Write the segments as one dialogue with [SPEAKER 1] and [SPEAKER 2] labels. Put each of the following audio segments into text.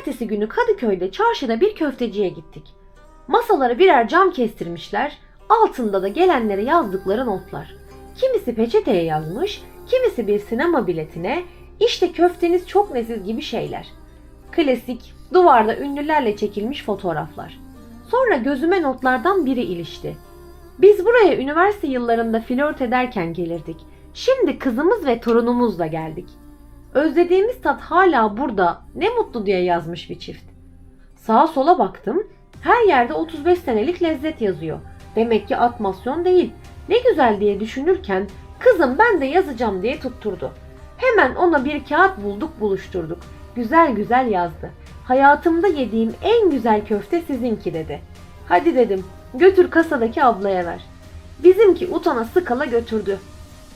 [SPEAKER 1] Ertesi günü Kadıköy'de çarşıda bir köfteciye gittik. Masalara birer cam kestirmişler, altında da gelenlere yazdıkları notlar. Kimisi peçeteye yazmış, kimisi bir sinema biletine, işte köfteniz çok leziz gibi şeyler. Klasik, duvarda ünlülerle çekilmiş fotoğraflar. Sonra gözüme notlardan biri ilişti. Biz buraya üniversite yıllarında flört ederken gelirdik. Şimdi kızımız ve torunumuzla geldik. Özlediğimiz tat hala burada. Ne mutlu diye yazmış bir çift. Sağa sola baktım. Her yerde 35 senelik lezzet yazıyor. Demek ki atmasyon değil. Ne güzel diye düşünürken kızım ben de yazacağım diye tutturdu. Hemen ona bir kağıt bulduk buluşturduk. Güzel güzel yazdı. Hayatımda yediğim en güzel köfte sizinki dedi. Hadi dedim götür kasadaki ablaya ver. Bizimki utana sıkala götürdü.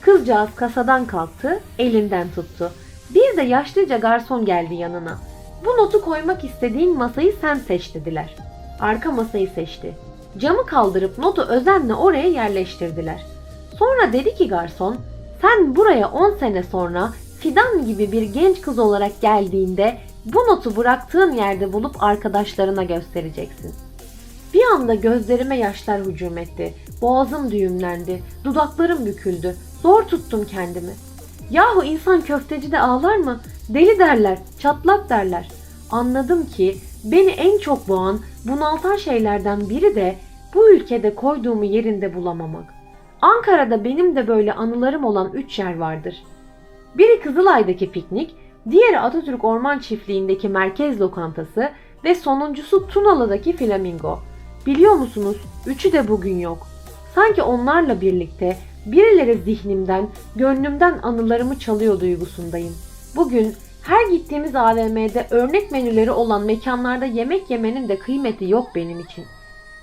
[SPEAKER 1] Kızcağız kasadan kalktı, elinden tuttu. Bir de yaşlıca garson geldi yanına. Bu notu koymak istediğin masayı sen seç dediler. Arka masayı seçti. Camı kaldırıp notu özenle oraya yerleştirdiler. Sonra dedi ki garson, sen buraya 10 sene sonra Fidan gibi bir genç kız olarak geldiğinde bu notu bıraktığın yerde bulup arkadaşlarına göstereceksin. Bir anda gözlerime yaşlar hücum etti. Boğazım düğümlendi. Dudaklarım büküldü. Zor tuttum kendimi. Yahu insan köftecide ağlar mı? Deli derler, çatlak derler. Anladım ki beni en çok boğan, bunaltan şeylerden biri de bu ülkede koyduğumu yerinde bulamamak. Ankara'da benim de böyle anılarım olan üç yer vardır. Biri Kızılay'daki piknik, diğeri Atatürk Orman Çiftliği'ndeki merkez lokantası ve sonuncusu Tunalı'daki flamingo. Biliyor musunuz? Üçü de bugün yok. Sanki onlarla birlikte birileri zihnimden, gönlümden anılarımı çalıyor duygusundayım. Bugün her gittiğimiz AVM'de örnek menüleri olan mekanlarda yemek yemenin de kıymeti yok benim için.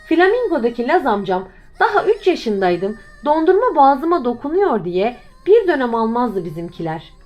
[SPEAKER 1] Flamingo'daki Laz amcam daha 3 yaşındaydım dondurma boğazıma dokunuyor diye bir dönem almazdı bizimkiler.